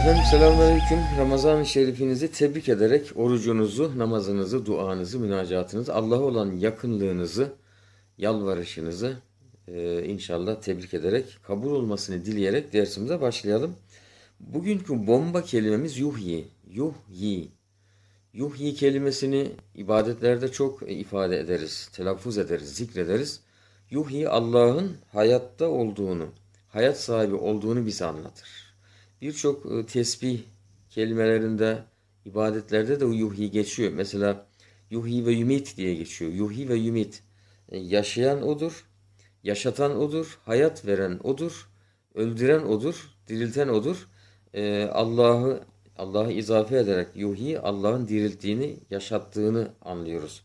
Efendim selamünaleyküm. Ramazan-ı Şerifinizi tebrik ederek orucunuzu, namazınızı, duanızı, münacatınızı, Allah'a olan yakınlığınızı, yalvarışınızı e, inşallah tebrik ederek, kabul olmasını dileyerek dersimize başlayalım. Bugünkü bomba kelimemiz yuhyi. Yuhyi. Yuhyi kelimesini ibadetlerde çok ifade ederiz, telaffuz ederiz, zikrederiz. Yuhyi Allah'ın hayatta olduğunu, hayat sahibi olduğunu bize anlatır. Birçok e, tesbih kelimelerinde, ibadetlerde de o yuhyi geçiyor. Mesela yuhyi ve yumit diye geçiyor. Yuhyi ve yumit. E, Yaşayan odur, yaşatan odur, hayat veren odur, öldüren odur, dirilten odur. E, Allah'ı Allah'ı izafe ederek yuhyi Allah'ın dirilttiğini, yaşattığını anlıyoruz.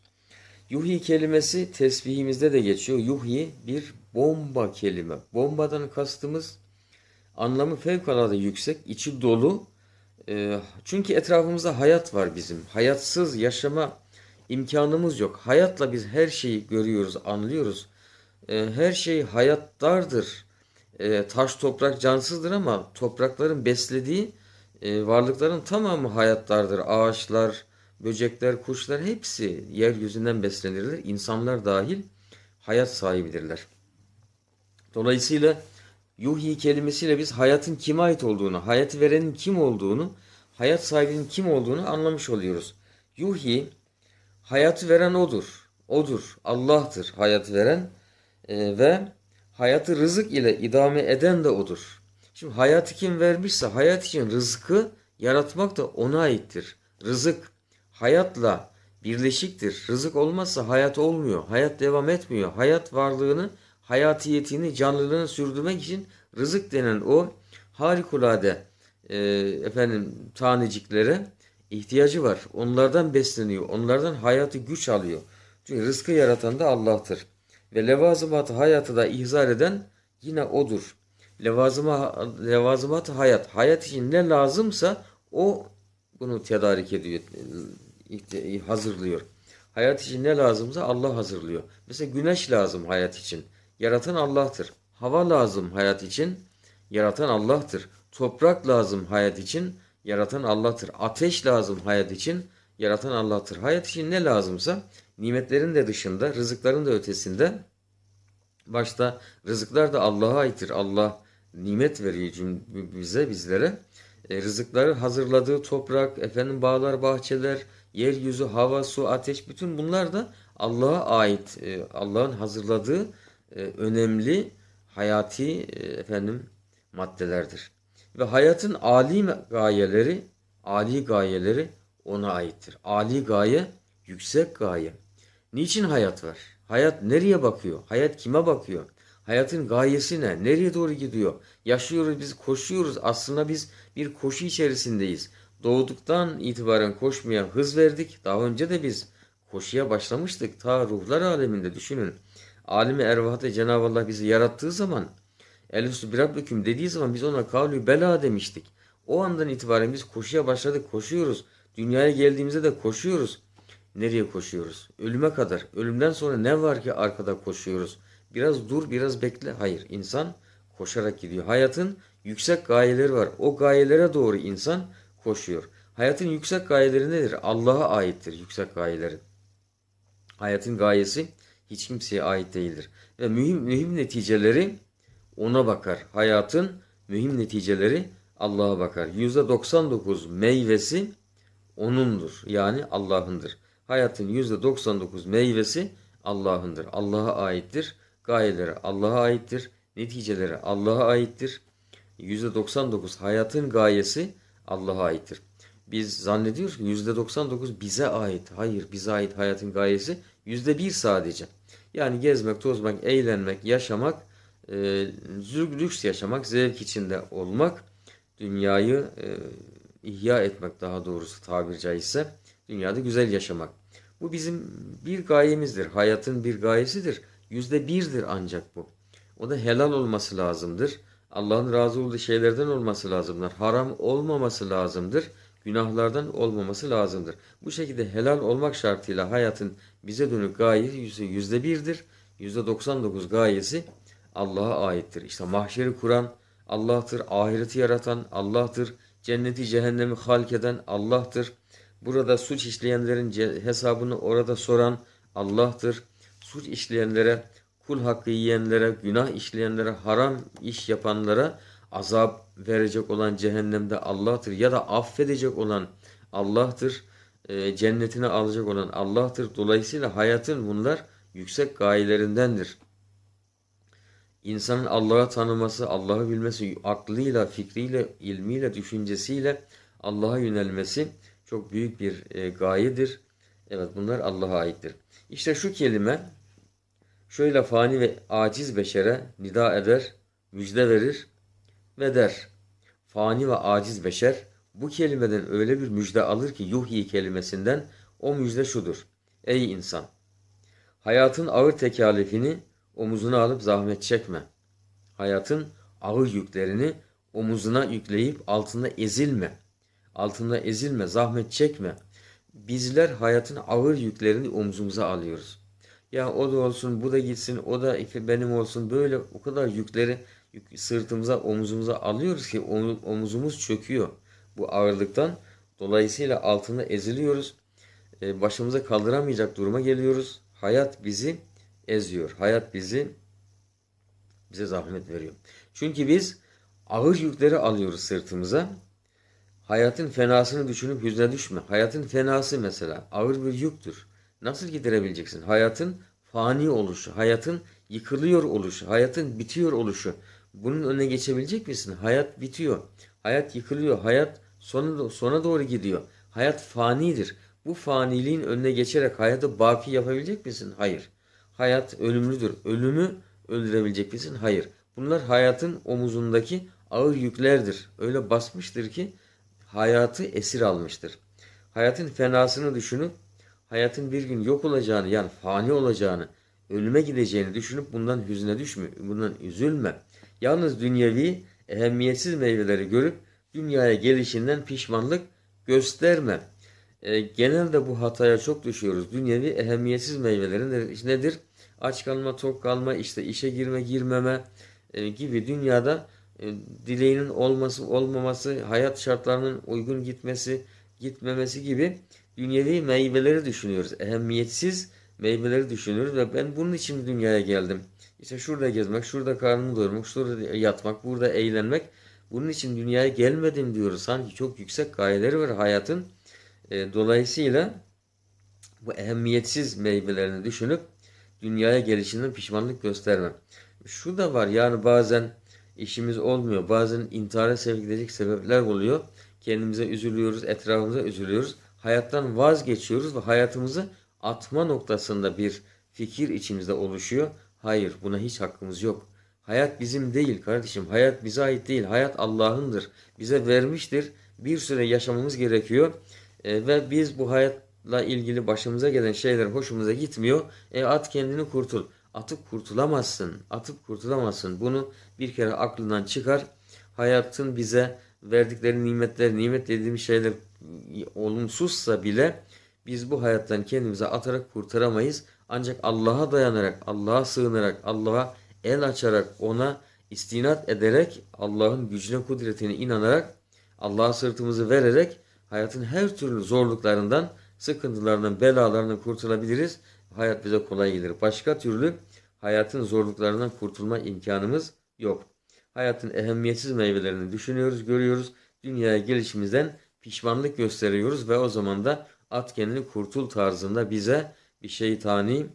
Yuhyi kelimesi tesbihimizde de geçiyor. Yuhyi bir bomba kelime. Bombadan kastımız anlamı fevkalade yüksek, içi dolu. Ee, çünkü etrafımızda hayat var bizim. Hayatsız yaşama imkanımız yok. Hayatla biz her şeyi görüyoruz, anlıyoruz. Ee, her şey hayattardır. Ee, taş, toprak cansızdır ama toprakların beslediği e, varlıkların tamamı hayattardır. Ağaçlar, böcekler, kuşlar hepsi yeryüzünden beslenirler. İnsanlar dahil hayat sahibidirler. Dolayısıyla yuhi kelimesiyle biz hayatın kime ait olduğunu, hayatı verenin kim olduğunu, hayat sahibinin kim olduğunu anlamış oluyoruz. Yuhi, hayatı veren odur. Odur, Allah'tır hayatı veren e, ve hayatı rızık ile idame eden de odur. Şimdi hayatı kim vermişse hayat için rızkı yaratmak da ona aittir. Rızık hayatla birleşiktir. Rızık olmazsa hayat olmuyor. Hayat devam etmiyor. Hayat varlığını, hayatiyetini, canlılığını sürdürmek için rızık denen o harikulade e, efendim taneciklere ihtiyacı var. Onlardan besleniyor. Onlardan hayatı güç alıyor. Çünkü rızkı yaratan da Allah'tır. Ve levazımatı hayatı da ihzar eden yine odur. Levazıma, levazımat hayat. Hayat için ne lazımsa o bunu tedarik ediyor, hazırlıyor. Hayat için ne lazımsa Allah hazırlıyor. Mesela güneş lazım hayat için. Yaratan Allah'tır. Hava lazım hayat için. Yaratan Allah'tır. Toprak lazım hayat için. Yaratan Allah'tır. Ateş lazım hayat için. Yaratan Allah'tır. Hayat için ne lazımsa nimetlerin de dışında, rızıkların da ötesinde Başta rızıklar da Allah'a aittir. Allah nimet veriyor bize, bizlere. E, rızıkları hazırladığı toprak, efendim bağlar, bahçeler, yeryüzü, hava, su, ateş bütün bunlar da Allah'a ait. e, Allah'ın hazırladığı e, önemli hayati e, efendim maddelerdir. Ve hayatın âli gayeleri, âli gayeleri ona aittir. Âli gaye, yüksek gaye. Niçin hayat var? Hayat nereye bakıyor? Hayat kime bakıyor? Hayatın gayesi ne? Nereye doğru gidiyor? Yaşıyoruz biz, koşuyoruz. Aslında biz bir koşu içerisindeyiz. Doğduktan itibaren koşmaya hız verdik. Daha önce de biz koşuya başlamıştık. Ta ruhlar aleminde düşünün. Alemi ervahta Cenab-ı Allah bizi yarattığı zaman Elüstü bir Rabbüküm dediği zaman biz ona kavlü bela demiştik. O andan itibaren biz koşuya başladık, koşuyoruz. Dünyaya geldiğimizde de koşuyoruz. Nereye koşuyoruz? Ölüme kadar. Ölümden sonra ne var ki arkada koşuyoruz? Biraz dur, biraz bekle. Hayır, insan koşarak gidiyor. Hayatın yüksek gayeleri var. O gayelere doğru insan koşuyor. Hayatın yüksek gayeleri nedir? Allah'a aittir yüksek gayeleri. Hayatın gayesi hiç kimseye ait değildir. Ve mühim mühim neticeleri ona bakar. Hayatın mühim neticeleri Allah'a bakar. %99 meyvesi O'nundur. Yani Allah'ındır. Hayatın %99 meyvesi Allah'ındır. Allah'a aittir. Gayeleri Allah'a aittir. Neticeleri Allah'a aittir. %99 hayatın gayesi Allah'a aittir. Biz zannediyoruz ki %99 bize ait. Hayır bize ait hayatın gayesi %1 sadece. Yani gezmek, tozmak, eğlenmek, yaşamak, e, lüks yaşamak, zevk içinde olmak, dünyayı e, ihya etmek daha doğrusu tabir caizse, dünyada güzel yaşamak. Bu bizim bir gayemizdir. Hayatın bir gayesidir. Yüzde birdir ancak bu. O da helal olması lazımdır. Allah'ın razı olduğu şeylerden olması lazımdır. Haram olmaması lazımdır. Günahlardan olmaması lazımdır. Bu şekilde helal olmak şartıyla hayatın bize dönük gayesi yüzde- birdir. Yüzde 99 gayesi Allah'a aittir. İşte mahşeri kuran Allah'tır. Ahireti yaratan Allah'tır. Cenneti cehennemi halk eden Allah'tır. Burada suç işleyenlerin hesabını orada soran Allah'tır. Suç işleyenlere, kul hakkı yiyenlere, günah işleyenlere, haram iş yapanlara azap verecek olan cehennemde Allah'tır. Ya da affedecek olan Allah'tır. Ee, cennetine alacak olan Allah'tır. Dolayısıyla hayatın bunlar yüksek gayelerindendir. İnsanın Allah'ı tanıması, Allah'ı bilmesi, aklıyla, fikriyle, ilmiyle, düşüncesiyle Allah'a yönelmesi çok büyük bir e, gayedir. Evet bunlar Allah'a aittir. İşte şu kelime şöyle fani ve aciz beşere nida eder, müjde verir ve der. Fani ve aciz beşer bu kelimeden öyle bir müjde alır ki yuhyi kelimesinden o müjde şudur. Ey insan! Hayatın ağır tekalifini omuzuna alıp zahmet çekme. Hayatın ağır yüklerini omuzuna yükleyip altında ezilme. Altında ezilme, zahmet çekme. Bizler hayatın ağır yüklerini omzumuza alıyoruz. Ya o da olsun, bu da gitsin, o da benim olsun. Böyle o kadar yükleri yük- sırtımıza, omuzumuza alıyoruz ki omu- omuzumuz çöküyor bu ağırlıktan. Dolayısıyla altında eziliyoruz. E, Başımıza kaldıramayacak duruma geliyoruz. Hayat bizi eziyor. Hayat bizi bize zahmet veriyor. Çünkü biz ağır yükleri alıyoruz sırtımıza. Hayatın fenasını düşünüp hüzne düşme. Hayatın fenası mesela ağır bir yüktür. Nasıl giderebileceksin? Hayatın fani oluşu, hayatın yıkılıyor oluşu, hayatın bitiyor oluşu. Bunun önüne geçebilecek misin? Hayat bitiyor. Hayat yıkılıyor. Hayat sona, sona doğru gidiyor. Hayat fanidir. Bu faniliğin önüne geçerek hayatı baki yapabilecek misin? Hayır. Hayat ölümlüdür. Ölümü öldürebilecek misin? Hayır. Bunlar hayatın omuzundaki ağır yüklerdir. Öyle basmıştır ki hayatı esir almıştır. Hayatın fenasını düşünüp hayatın bir gün yok olacağını yani fani olacağını, ölüme gideceğini düşünüp bundan hüzne düşme, bundan üzülme. Yalnız dünyevi ehemmiyetsiz meyveleri görüp dünyaya gelişinden pişmanlık gösterme. E, genelde bu hataya çok düşüyoruz. Dünyevi ehemmiyetsiz meyvelerin nedir- nedir? Aç kalma, tok kalma, işte işe girme, girmeme e, gibi dünyada e, dileğinin olması, olmaması, hayat şartlarının uygun gitmesi, gitmemesi gibi dünyevi meyveleri düşünüyoruz. Ehemmiyetsiz meyveleri düşünüyoruz ve ben bunun için dünyaya geldim. İşte şurada gezmek, şurada karnımı doyurmak, şurada yatmak, burada eğlenmek. Bunun için dünyaya gelmedim diyoruz. Sanki çok yüksek gayeleri var hayatın. E, dolayısıyla bu ehemmiyetsiz meyvelerini düşünüp dünyaya gelişinden pişmanlık göstermem. Şu da var yani bazen işimiz olmuyor. Bazen intihara sevk edecek sebepler oluyor. Kendimize üzülüyoruz, etrafımıza üzülüyoruz. Hayattan vazgeçiyoruz ve hayatımızı atma noktasında bir fikir içimizde oluşuyor. Hayır, buna hiç hakkımız yok. Hayat bizim değil kardeşim. Hayat bize ait değil. Hayat Allah'ındır. Bize vermiştir. Bir süre yaşamamız gerekiyor. E, ve biz bu hayatla ilgili başımıza gelen şeyler hoşumuza gitmiyor. E at kendini kurtul. Atıp kurtulamazsın. Atıp kurtulamazsın. Bunu bir kere aklından çıkar. Hayatın bize verdikleri nimetler, nimet dediğimiz şeyler olumsuzsa bile biz bu hayattan kendimize atarak kurtaramayız. Ancak Allah'a dayanarak, Allah'a sığınarak, Allah'a el açarak, ona istinat ederek, Allah'ın gücüne, kudretine inanarak, Allah'a sırtımızı vererek hayatın her türlü zorluklarından, sıkıntılarından, belalarından kurtulabiliriz. Hayat bize kolay gelir. Başka türlü hayatın zorluklarından kurtulma imkanımız yok. Hayatın ehemmiyetsiz meyvelerini düşünüyoruz, görüyoruz. Dünyaya gelişimizden pişmanlık gösteriyoruz ve o zaman da at kendini kurtul tarzında bize bir şeytani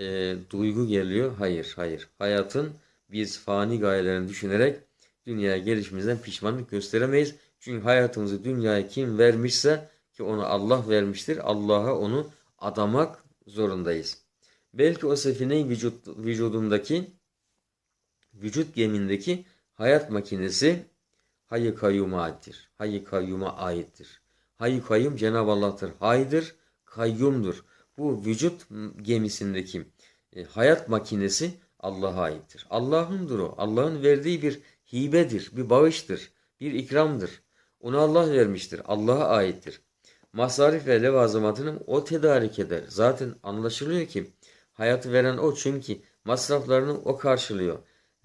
e, duygu geliyor. Hayır, hayır. Hayatın biz fani gayelerini düşünerek dünyaya gelişimizden pişmanlık gösteremeyiz. Çünkü hayatımızı dünyaya kim vermişse ki onu Allah vermiştir. Allah'a onu adamak zorundayız. Belki o sefine vücut, vücudumdaki vücut gemindeki hayat makinesi hayy kayyuma aittir. Hayy kayyuma aittir. Hayy kayyum Cenab-ı Allah'tır. Haydır, kayyumdur. Bu vücut gemisindeki e, hayat makinesi Allah'a aittir. Allah'ındır o. Allah'ın verdiği bir hibedir, bir bağıştır, bir ikramdır. Onu Allah vermiştir. Allah'a aittir. Masarif ve levazımatını o tedarik eder. Zaten anlaşılıyor ki hayatı veren o çünkü masraflarını o karşılıyor.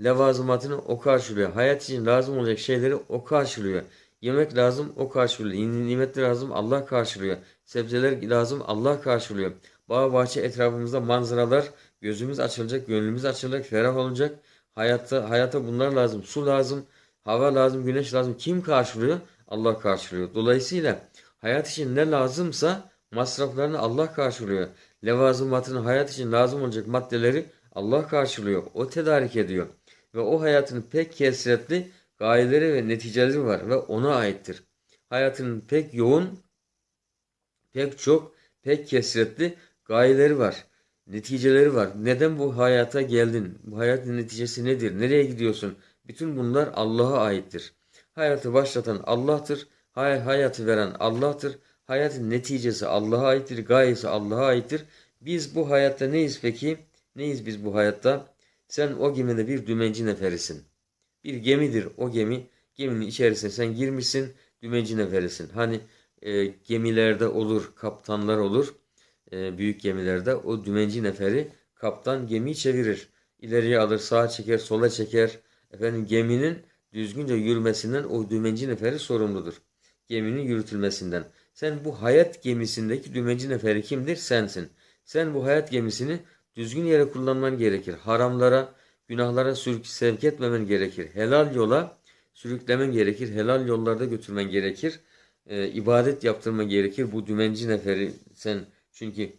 Levazımatını o karşılıyor. Hayat için lazım olacak şeyleri o karşılıyor. Yemek lazım o karşılıyor. Nimet lazım Allah karşılıyor. Sebzeler lazım Allah karşılıyor. Bağ bahçe etrafımızda manzaralar gözümüz açılacak, gönlümüz açılacak, ferah olacak. Hayatta hayata bunlar lazım. Su lazım, hava lazım, güneş lazım. Kim karşılıyor? Allah karşılıyor. Dolayısıyla hayat için ne lazımsa masraflarını Allah karşılıyor. Levazımatını hayat için lazım olacak maddeleri Allah karşılıyor. O tedarik ediyor. Ve o hayatın pek kesretli gayeleri ve neticeleri var ve ona aittir. Hayatının pek yoğun, pek çok, pek kesretli gayeleri var. Neticeleri var. Neden bu hayata geldin? Bu hayatın neticesi nedir? Nereye gidiyorsun? Bütün bunlar Allah'a aittir. Hayatı başlatan Allah'tır. Hay hayatı veren Allah'tır. Hayatın neticesi Allah'a aittir. Gayesi Allah'a aittir. Biz bu hayatta neyiz peki? Neyiz biz bu hayatta? Sen o gemide bir dümenci neferisin. Bir gemidir o gemi. Geminin içerisine sen girmişsin. Dümenci neferisin. Hani e, gemilerde olur, kaptanlar olur. E, büyük gemilerde o dümenci neferi kaptan gemiyi çevirir. İleriye alır, sağa çeker, sola çeker. Efendim geminin düzgünce yürümesinden o dümenci neferi sorumludur. Geminin yürütülmesinden. Sen bu hayat gemisindeki dümenci neferi kimdir? Sensin. Sen bu hayat gemisini düzgün yere kullanman gerekir. Haramlara, günahlara sürük sevk etmemen gerekir. Helal yola sürüklemen gerekir. Helal yollarda götürmen gerekir. Ee, ibadet yaptırman gerekir. Bu dümenci neferi sen çünkü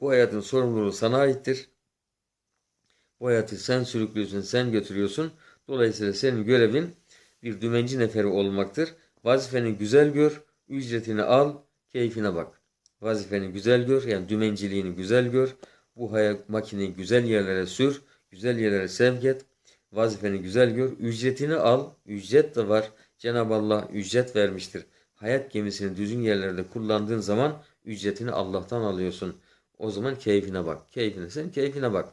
bu hayatın sorumluluğu sana aittir. Bu hayatı sen sürüklüyorsun, sen götürüyorsun. Dolayısıyla senin görevin bir dümenci neferi olmaktır. Vazifeni güzel gör, ücretini al, keyfine bak. Vazifeni güzel gör, yani dümenciliğini güzel gör. Bu hayat makineyi güzel yerlere sür, güzel yerlere sevk et. Vazifeni güzel gör, ücretini al. Ücret de var. Cenab-ı Allah ücret vermiştir. Hayat gemisini düzgün yerlerde kullandığın zaman ücretini Allah'tan alıyorsun. O zaman keyfine bak. Keyfine sen keyfine bak.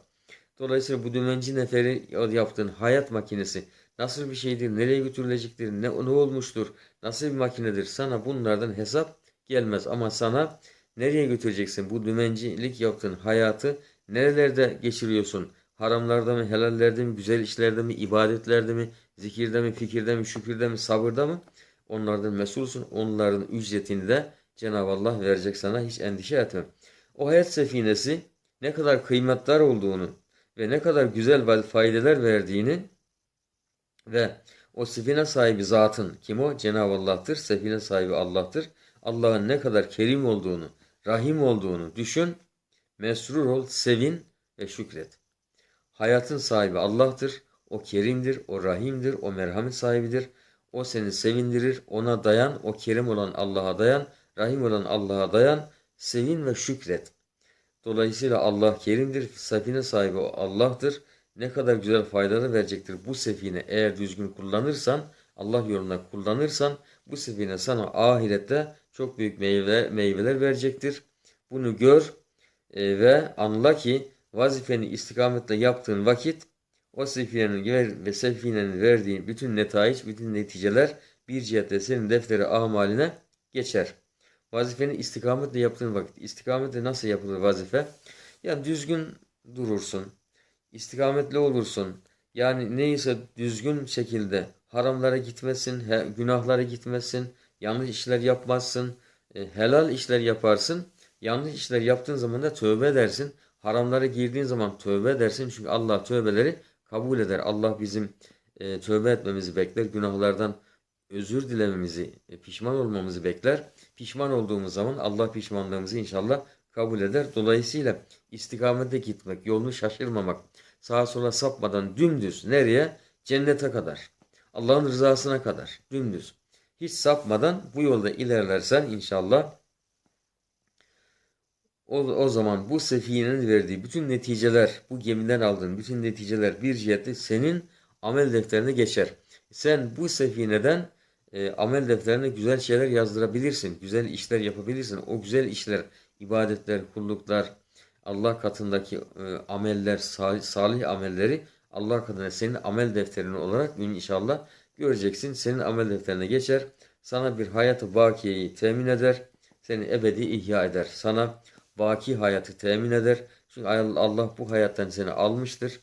Dolayısıyla bu dümenci neferi yaptığın hayat makinesi nasıl bir şeydir, nereye götürülecektir, ne, ne olmuştur, nasıl bir makinedir sana bunlardan hesap gelmez. Ama sana nereye götüreceksin bu dümencilik yaptığın hayatı nerelerde geçiriyorsun? Haramlarda mı, helallerde mi, güzel işlerde mi, ibadetlerde mi, zikirde mi, fikirde mi, şükürde mi, sabırda mı? Onlardan mesulsun. Onların ücretini de Cenab-ı Allah verecek sana. Hiç endişe etme. O hayat sefinesi ne kadar kıymetli olduğunu ve ne kadar güzel faydeler verdiğini ve o sefine sahibi zatın kim o? Cenab-ı Allah'tır. Sefine sahibi Allah'tır. Allah'ın ne kadar kerim olduğunu, rahim olduğunu düşün. Mesrur ol, sevin ve şükret. Hayatın sahibi Allah'tır. O kerimdir, o rahimdir, o merhamet sahibidir. O seni sevindirir, ona dayan, o kerim olan Allah'a dayan, rahim olan Allah'a dayan, sevin ve şükret. Dolayısıyla Allah kerimdir, sefine sahibi Allah'tır. Ne kadar güzel faydalı verecektir bu sefine eğer düzgün kullanırsan, Allah yolunda kullanırsan bu sefine sana ahirette çok büyük meyve, meyveler verecektir. Bunu gör e, ve anla ki vazifeni istikametle yaptığın vakit o sefinenin ve sefinenin verdiği bütün netayiç, bütün neticeler bir cihette senin defteri amaline geçer. Vazifeni istikametle yaptığın vakit. İstikametle nasıl yapılır vazife? Yani düzgün durursun. istikametli olursun. Yani neyse düzgün şekilde haramlara gitmesin, günahlara gitmesin, yanlış işler yapmazsın, e, helal işler yaparsın. Yanlış işler yaptığın zaman da tövbe edersin. Haramlara girdiğin zaman tövbe edersin. Çünkü Allah tövbeleri kabul eder. Allah bizim e, tövbe etmemizi bekler. Günahlardan özür dilememizi, e, pişman olmamızı bekler. Pişman olduğumuz zaman Allah pişmanlığımızı inşallah kabul eder. Dolayısıyla istikamete gitmek, yolunu şaşırmamak, sağa sola sapmadan dümdüz nereye? Cennete kadar. Allah'ın rızasına kadar dümdüz. Hiç sapmadan bu yolda ilerlersen inşallah o, o zaman bu sefiyenin verdiği bütün neticeler, bu gemiden aldığın bütün neticeler bir cihette senin amel defterine geçer. Sen bu sefineden e, amel defterine güzel şeyler yazdırabilirsin. Güzel işler yapabilirsin. O güzel işler, ibadetler, kulluklar, Allah katındaki e, ameller, salih, salih amelleri Allah katında senin amel defterin olarak inşallah göreceksin. Senin amel defterine geçer. Sana bir hayatı bakiyeyi temin eder. Seni ebedi ihya eder. Sana baki hayatı temin eder. Çünkü Allah bu hayattan seni almıştır.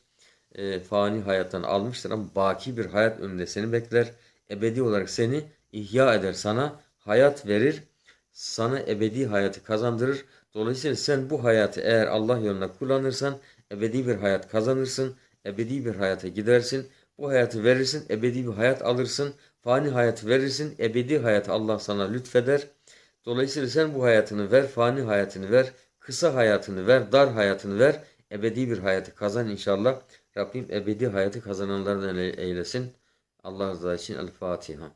E, fani hayattan almıştır ama baki bir hayat önünde seni bekler. Ebedi olarak seni ihya eder sana, hayat verir, sana ebedi hayatı kazandırır. Dolayısıyla sen bu hayatı eğer Allah yolunda kullanırsan ebedi bir hayat kazanırsın, ebedi bir hayata gidersin. Bu hayatı verirsin, ebedi bir hayat alırsın. Fani hayatı verirsin, ebedi hayat Allah sana lütfeder. Dolayısıyla sen bu hayatını ver, fani hayatını ver, kısa hayatını ver, dar hayatını ver, ebedi bir hayatı kazan inşallah. Rabbim ebedi hayatı kazananlardan eyle- eylesin. Allah rızası için El Fatiha.